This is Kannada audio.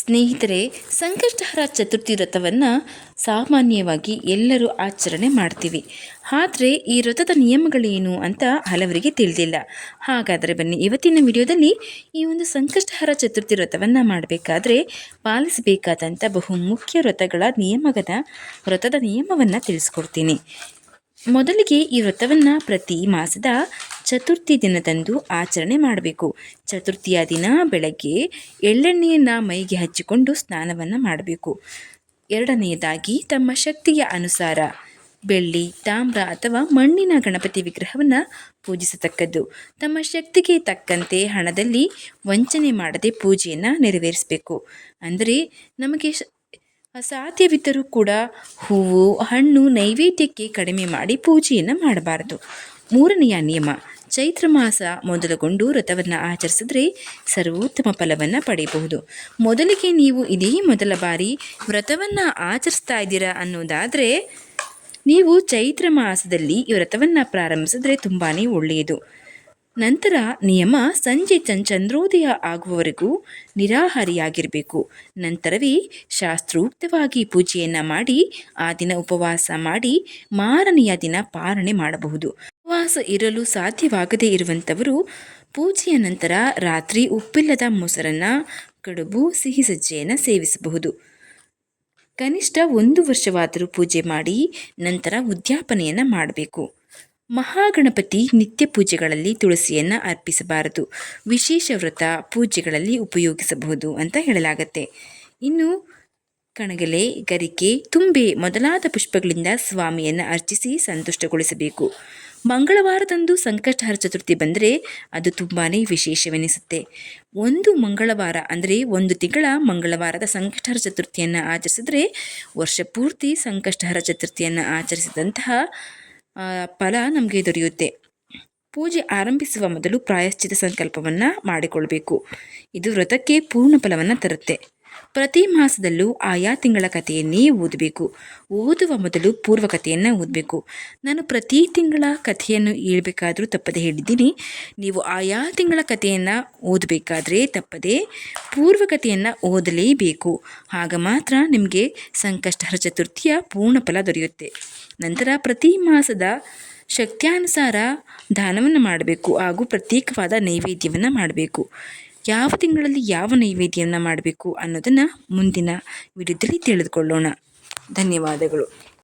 ಸ್ನೇಹಿತರೆ, ಸಂಕಷ್ಟಹರ ಚತುರ್ಥಿ ವ್ರತವನ್ನು ಸಾಮಾನ್ಯವಾಗಿ ಎಲ್ಲರೂ ಆಚರಣೆ ಮಾಡ್ತೀವಿ. ಆದರೆ ಈ ವ್ರತದ ನಿಯಮಗಳೇನು ಅಂತ ಹಲವರಿಗೆ ತಿಳಿದಿಲ್ಲ. ಹಾಗಾದರೆ ಬನ್ನಿ, ಇವತ್ತಿನ ವಿಡಿಯೋದಲ್ಲಿ ಈ ಒಂದು ಸಂಕಷ್ಟಹರ ಚತುರ್ಥಿ ವ್ರತವನ್ನು ಮಾಡಬೇಕಾದ್ರೆ ಪಾಲಿಸಬೇಕಾದಂಥ ಬಹು ಮುಖ್ಯ ವ್ರತಗಳ ನಿಯಮಗಳ ವ್ರತದ ನಿಯಮವನ್ನು ತಿಳಿಸ್ಕೊಡ್ತೀನಿ. ಮೊದಲಿಗೆ ಈ ವ್ರತವನ್ನು ಪ್ರತಿ ಮಾಸದ ಚತುರ್ಥಿ ದಿನದಂದು ಆಚರಣೆ ಮಾಡಬೇಕು. ಚತುರ್ಥಿಯ ದಿನ ಬೆಳಗ್ಗೆ ಎಳ್ಳೆಣ್ಣೆಯನ್ನು ಮೈಗೆ ಹಚ್ಚಿಕೊಂಡು ಸ್ನಾನವನ್ನು ಮಾಡಬೇಕು. ಎರಡನೆಯದಾಗಿ ತಮ್ಮ ಶಕ್ತಿಯ ಅನುಸಾರ ಬೆಳ್ಳಿ, ತಾಮ್ರ ಅಥವಾ ಮಣ್ಣಿನ ಗಣಪತಿ ವಿಗ್ರಹವನ್ನು ಪೂಜಿಸತಕ್ಕದ್ದು. ತಮ್ಮ ಶಕ್ತಿಗೆ ತಕ್ಕಂತೆ ಹಣದಲ್ಲಿ ವಂಚನೆ ಮಾಡದೆ ಪೂಜೆಯನ್ನು ನೆರವೇರಿಸಬೇಕು. ಅಂದರೆ ನಮಗೆ ಸಾಧ್ಯವಿದ್ದರೂ ಕೂಡ ಹೂವು, ಹಣ್ಣು ನೈವೇದ್ಯಕ್ಕೆ ಕಡಿಮೆ ಮಾಡಿ ಪೂಜೆಯನ್ನು ಮಾಡಬಾರದು. ಮೂರನೆಯ ನಿಯಮ ಚೈತ್ರ ಮಾಸ ಮೊದಲುಗೊಂಡು ವ್ರತವನ್ನು ಆಚರಿಸಿದ್ರೆ ಸರ್ವೋತ್ತಮ ಫಲವನ್ನು ಪಡೆಯಬಹುದು. ಮೊದಲಿಗೆ ನೀವು ಇದೇ ಮೊದಲ ಬಾರಿ ವ್ರತವನ್ನು ಆಚರಿಸ್ತಾ ಇದ್ದೀರಾ ಅನ್ನೋದಾದರೆ, ನೀವು ಚೈತ್ರ ಮಾಸದಲ್ಲಿ ಈ ವ್ರತವನ್ನು ಪ್ರಾರಂಭಿಸಿದ್ರೆ ತುಂಬಾ ಒಳ್ಳೆಯದು. ನಂತರ ನಿಯಮ, ಸಂಜೆ ಚಂದ್ರೋದಯ ಆಗುವವರೆಗೂ ನಿರಾಹಾರಿಯಾಗಿರಬೇಕು. ನಂತರವೇ ಶಾಸ್ತ್ರೋಕ್ತವಾಗಿ ಪೂಜೆಯನ್ನು ಮಾಡಿ, ಆ ದಿನ ಉಪವಾಸ ಮಾಡಿ ಮಾರನೆಯ ದಿನ ಪಾರಣೆ ಮಾಡಬಹುದು. ಉಪವಾಸ ಇರಲು ಸಾಧ್ಯವಾಗದೇ ಇರುವಂಥವರು ಪೂಜೆಯ ನಂತರ ರಾತ್ರಿ ಉಪ್ಪಿಲ್ಲದ ಮೊಸರನ್ನು, ಕಡುಬು, ಸಿಹಿ ಸಜ್ಜೆಯನ್ನು ಸೇವಿಸಬಹುದು. ಕನಿಷ್ಠ ಒಂದು ವರ್ಷವಾದರೂ ಪೂಜೆ ಮಾಡಿ ನಂತರ ಉದ್ಯಾಪನೆಯನ್ನು ಮಾಡಬೇಕು. ಮಹಾಗಣಪತಿ ನಿತ್ಯ ಪೂಜೆಗಳಲ್ಲಿ ತುಳಸಿಯನ್ನು ಅರ್ಪಿಸಬಾರದು. ವಿಶೇಷ ವ್ರತ ಪೂಜೆಗಳಲ್ಲಿ ಉಪಯೋಗಿಸಬಹುದು ಅಂತ ಹೇಳಲಾಗತ್ತೆ. ಇನ್ನು ಕಣಗಲೆ, ಗರಿಕೆ, ತುಂಬೆ ಮೊದಲಾದ ಪುಷ್ಪಗಳಿಂದ ಸ್ವಾಮಿಯನ್ನು ಅರ್ಚಿಸಿ ಸಂತುಷ್ಟಗೊಳಿಸಬೇಕು. ಮಂಗಳವಾರದಂದು ಸಂಕಷ್ಟಹರ ಚತುರ್ಥಿ ಬಂದರೆ ಅದು ತುಂಬಾ ವಿಶೇಷವೆನಿಸುತ್ತೆ. ಒಂದು ಮಂಗಳವಾರ ಅಂದರೆ ಒಂದು ತಿಂಗಳ ಮಂಗಳವಾರದ ಸಂಕಷ್ಟಹರ ಚತುರ್ಥಿಯನ್ನು ಆಚರಿಸಿದ್ರೆ ವರ್ಷ ಪೂರ್ತಿ ಸಂಕಷ್ಟಹರ ಚತುರ್ಥಿಯನ್ನು ಆಚರಿಸಿದಂತಹ ಫಲ ನಮಗೆ ದೊರೆಯುತ್ತೆ. ಪೂಜೆ ಆರಂಭಿಸುವ ಮೊದಲು ಪ್ರಾಯಶ್ಚಿತ ಸಂಕಲ್ಪವನ್ನು ಮಾಡಿಕೊಳ್ಬೇಕು. ಇದು ವ್ರತಕ್ಕೆ ಪೂರ್ಣ ಫಲವನ್ನು ತರುತ್ತೆ. ಪ್ರತಿ ಮಾಸದಲ್ಲೂ ಆಯಾ ತಿಂಗಳ ಕಥೆಯನ್ನೇ ಓದಬೇಕು. ಓದುವ ಮೊದಲು ಪೂರ್ವಕಥೆಯನ್ನು ಓದಬೇಕು. ನಾನು ಪ್ರತಿ ತಿಂಗಳ ಕಥೆಯನ್ನು ಹೇಳಬೇಕಾದರೂ ತಪ್ಪದೆ ಹೇಳಿದ್ದೀನಿ. ನೀವು ಆಯಾ ತಿಂಗಳ ಕಥೆಯನ್ನು ಓದಬೇಕಾದ್ರೆ ತಪ್ಪದೆ ಪೂರ್ವಕಥೆಯನ್ನು ಓದಲೇಬೇಕು. ಆಗ ಮಾತ್ರ ನಿಮಗೆ ಸಂಕಷ್ಟಹರ ಚತುರ್ಥಿಯ ಪೂರ್ಣ ಫಲ ದೊರೆಯುತ್ತೆ. ನಂತರ ಪ್ರತಿ ಮಾಸದ ಶಕ್ತ್ಯಾನುಸಾರ ದಾನವನ್ನು ಮಾಡಬೇಕು ಹಾಗೂ ಪ್ರತ್ಯೇಕವಾದ ನೈವೇದ್ಯವನ್ನು ಮಾಡಬೇಕು. ಯಾವ ತಿಂಗಳಲ್ಲಿ ಯಾವ ನೈವೇದ್ಯವನ್ನು ಮಾಡಬೇಕು ಅನ್ನೋದನ್ನು ಮುಂದಿನ ವಿಡಿಯೋದಲ್ಲಿ ತಿಳಿದುಕೊಳ್ಳೋಣ. ಧನ್ಯವಾದಗಳು.